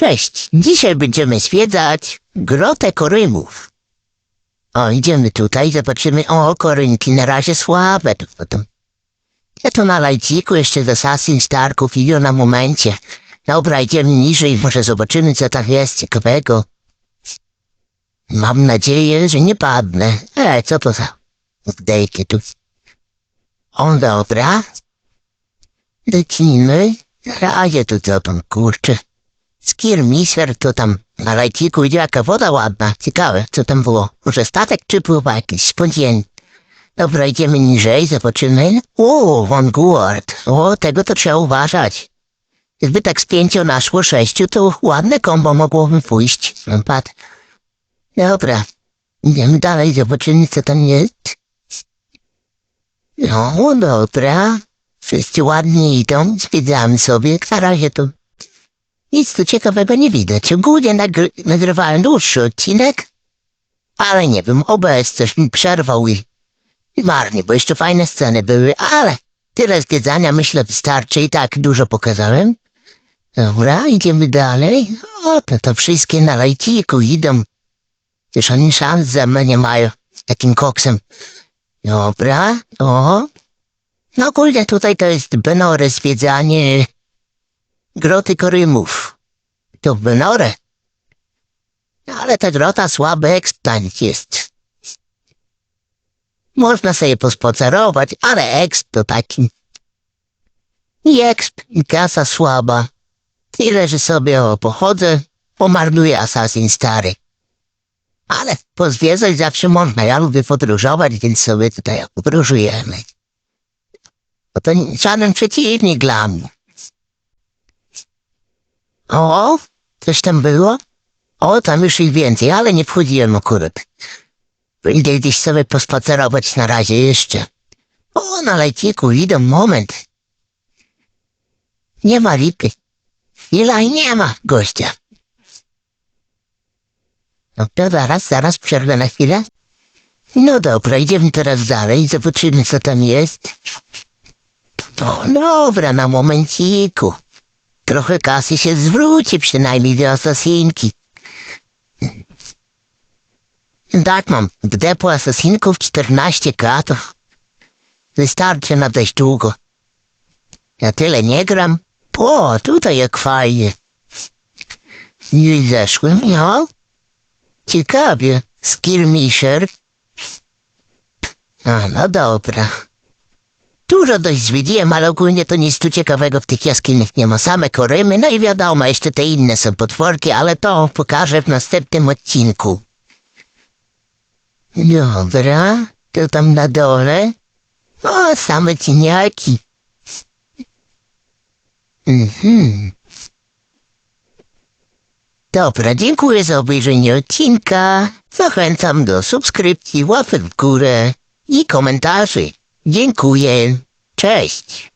Cześć, dzisiaj będziemy zwiedzać Grotę Korymów. O, idziemy tutaj, zobaczymy, o, korynki, na razie słabe. To potem. Ja to na lajciku jeszcze z Assassin's Starków i na momencie. Dobra, idziemy niżej, może zobaczymy, co tam jest ciekawego. Mam nadzieję, że nie padnę. E, co to za wdejki tu? O, dobra. Lecimy. Ja tu co tam, kurczę. Skirmisher to tam na lajciku idzie jaka woda ładna. Ciekawe, co tam było. Może statek czy pływa jakiś spodzień. Dobra, idziemy niżej, zobaczymy. O, Vanguard. O, tego to trzeba uważać. Gdyby tak z pięciu naszło sześciu, to ładne kombo mogłoby pójść. Pad. Dobra. Idziemy dalej, zobaczymy co tam jest. No, dobra. Wszyscy ładnie idą, zwiedzamy sobie. Na razie to nic tu ciekawego nie widać. Ogólnie nagry nagrywałem dłuższy odcinek, ale nie wiem, OBS coś mi przerwał i, i marnie, bo jeszcze fajne sceny były, ale tyle zwiedzania myślę wystarczy i tak dużo pokazałem. Dobra, idziemy dalej. O, to, to wszystkie na lajciku idą. Przecież oni szans ze mną nie mają z takim koksem. Dobra, o. No ogólnie tutaj to jest Benore zwiedzanie groty Korymów. To w Benorę. Ale ta grota słaby ekstant jest. Można sobie pospacerować, ale eksp to taki. I eksp, i kasa słaba. Tyle, że sobie o, pochodzę, pomarnuję Assassin stary. Ale pozwiedzać zawsze można. Ja lubię podróżować, więc sobie tutaj podróżujemy. Bo to żaden przeciwnik dla mnie. O, coś tam było? O, tam już ich więcej, ale nie wchodziłem akurat. Idę gdzieś sobie pospacerować na razie jeszcze. O, na lejciku idę, moment. Nie ma lipy. Chwila i nie ma gościa. No to zaraz, zaraz przerwę na chwilę. No dobra, idziemy teraz dalej, zobaczymy co tam jest. No dobra, na momenciku. Trochę kasy się zwróci przynajmniej do asasinki. Tak mam, w depo asasinków 14 katów. Wystarczy na dość długo. Ja tyle nie gram. O, tutaj jak fajnie. I zeszłem, no. Ciekawie. Skirmisher. A, no dobra. Dużo dość zwiedziłem, ale ogólnie to nic tu ciekawego w tych jaskiniach nie ma. Same korymy, no i wiadomo, jeszcze te inne są potworki, ale to pokażę w następnym odcinku. Dobra, to tam na dole. O, same cieniaki. Mhm. Dobra, dziękuję za obejrzenie odcinka. Zachęcam do subskrypcji, łapek w górę i komentarzy. Dziękuję. Cześć.